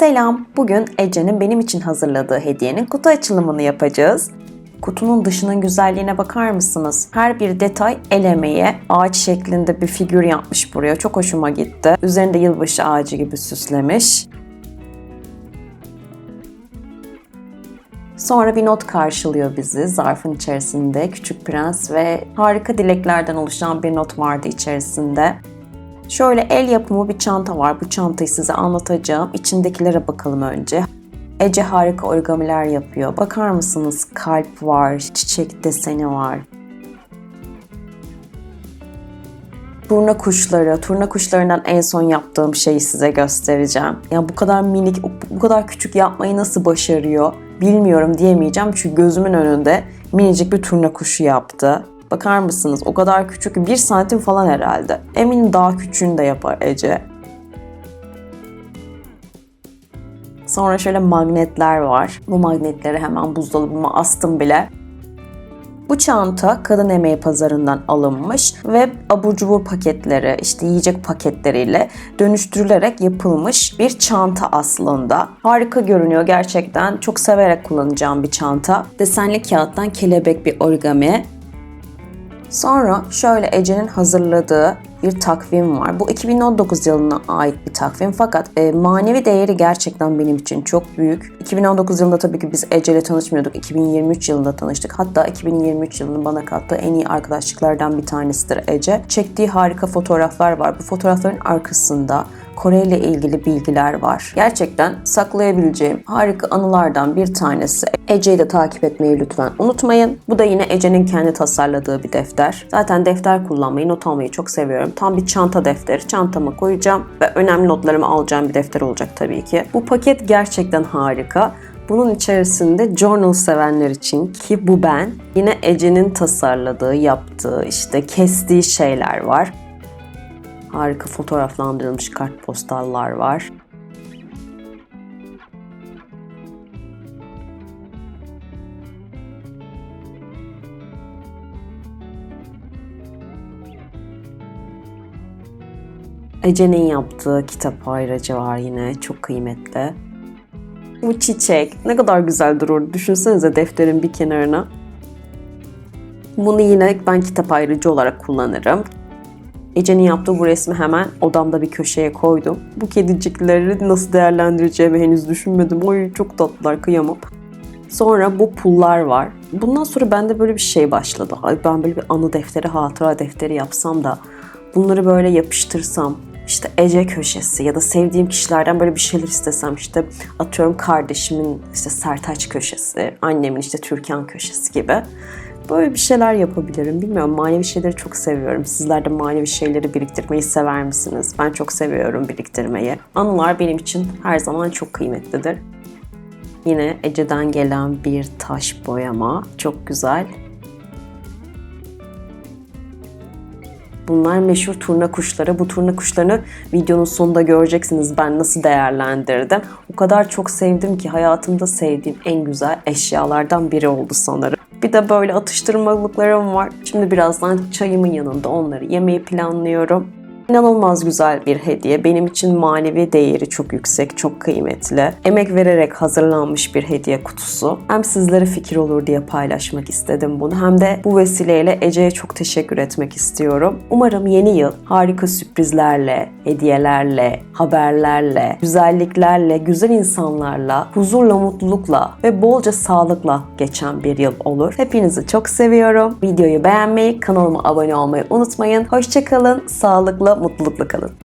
Selam. Bugün Ece'nin benim için hazırladığı hediyenin kutu açılımını yapacağız. Kutunun dışının güzelliğine bakar mısınız? Her bir detay el emeği. Ağaç şeklinde bir figür yapmış buraya. Çok hoşuma gitti. Üzerinde yılbaşı ağacı gibi süslemiş. Sonra bir not karşılıyor bizi. Zarfın içerisinde Küçük Prens ve harika dileklerden oluşan bir not vardı içerisinde. Şöyle el yapımı bir çanta var. Bu çantayı size anlatacağım. İçindekilere bakalım önce. Ece harika origamiler yapıyor. Bakar mısınız? Kalp var, çiçek deseni var. Turna kuşları, turna kuşlarından en son yaptığım şeyi size göstereceğim. Ya bu kadar minik, bu kadar küçük yapmayı nasıl başarıyor bilmiyorum diyemeyeceğim. Çünkü gözümün önünde minicik bir turna kuşu yaptı. Bakar mısınız? O kadar küçük, bir santim falan herhalde. Eminim daha küçüğünü de yapar Ece. Sonra şöyle magnetler var. Bu magnetleri hemen buzdolabıma astım bile. Bu çanta kadın emeği pazarından alınmış ve abur cubur paketleri, işte yiyecek paketleriyle dönüştürülerek yapılmış bir çanta aslında. Harika görünüyor gerçekten. Çok severek kullanacağım bir çanta. Desenli kağıttan kelebek bir origami. Sonra şöyle Ece'nin hazırladığı bir takvim var. Bu 2019 yılına ait bir takvim fakat e, manevi değeri gerçekten benim için çok büyük. 2019 yılında tabii ki biz Ece ile tanışmıyorduk. 2023 yılında tanıştık. Hatta 2023 yılının bana kattığı en iyi arkadaşlıklardan bir tanesidir Ece. Çektiği harika fotoğraflar var. Bu fotoğrafların arkasında Kore ile ilgili bilgiler var. Gerçekten saklayabileceğim harika anılardan bir tanesi. Ece'yi de takip etmeyi lütfen unutmayın. Bu da yine Ece'nin kendi tasarladığı bir defter. Zaten defter kullanmayı, not almayı çok seviyorum. Tam bir çanta defteri. Çantama koyacağım ve önemli notlarımı alacağım bir defter olacak tabii ki. Bu paket gerçekten harika. Bunun içerisinde journal sevenler için ki bu ben. Yine Ece'nin tasarladığı, yaptığı, işte kestiği şeyler var. Harika fotoğraflandırılmış kartpostallar var. Ece'nin yaptığı kitap ayracı var yine çok kıymetli. Bu çiçek ne kadar güzel durur. Düşünsenize defterin bir kenarına. Bunu yine ben kitap ayrıcı olarak kullanırım. Ece'nin yaptığı bu resmi hemen odamda bir köşeye koydum. Bu kedicikleri nasıl değerlendireceğimi henüz düşünmedim. Oy çok tatlılar kıyamam. Sonra bu pullar var. Bundan sonra bende böyle bir şey başladı. Ben böyle bir anı defteri, hatıra defteri yapsam da bunları böyle yapıştırsam işte Ece köşesi ya da sevdiğim kişilerden böyle bir şeyler istesem işte atıyorum kardeşimin işte Sertaç köşesi, annemin işte Türkan köşesi gibi. Böyle bir şeyler yapabilirim. Bilmiyorum manevi şeyleri çok seviyorum. Sizler de manevi şeyleri biriktirmeyi sever misiniz? Ben çok seviyorum biriktirmeyi. Anılar benim için her zaman çok kıymetlidir. Yine Ece'den gelen bir taş boyama. Çok güzel. Bunlar meşhur turna kuşları. Bu turna kuşlarını videonun sonunda göreceksiniz ben nasıl değerlendirdim. O kadar çok sevdim ki hayatımda sevdiğim en güzel eşyalardan biri oldu sanırım. Bir de böyle atıştırmalıklarım var. Şimdi birazdan çayımın yanında onları yemeyi planlıyorum. İnanılmaz güzel bir hediye. Benim için manevi değeri çok yüksek, çok kıymetli. Emek vererek hazırlanmış bir hediye kutusu. Hem sizlere fikir olur diye paylaşmak istedim bunu. Hem de bu vesileyle Ece'ye çok teşekkür etmek istiyorum. Umarım yeni yıl harika sürprizlerle, hediyelerle, haberlerle, güzelliklerle, güzel insanlarla, huzurla, mutlulukla ve bolca sağlıkla geçen bir yıl olur. Hepinizi çok seviyorum. Videoyu beğenmeyi, kanalıma abone olmayı unutmayın. Hoşçakalın, sağlıkla, mutlulukla kalın.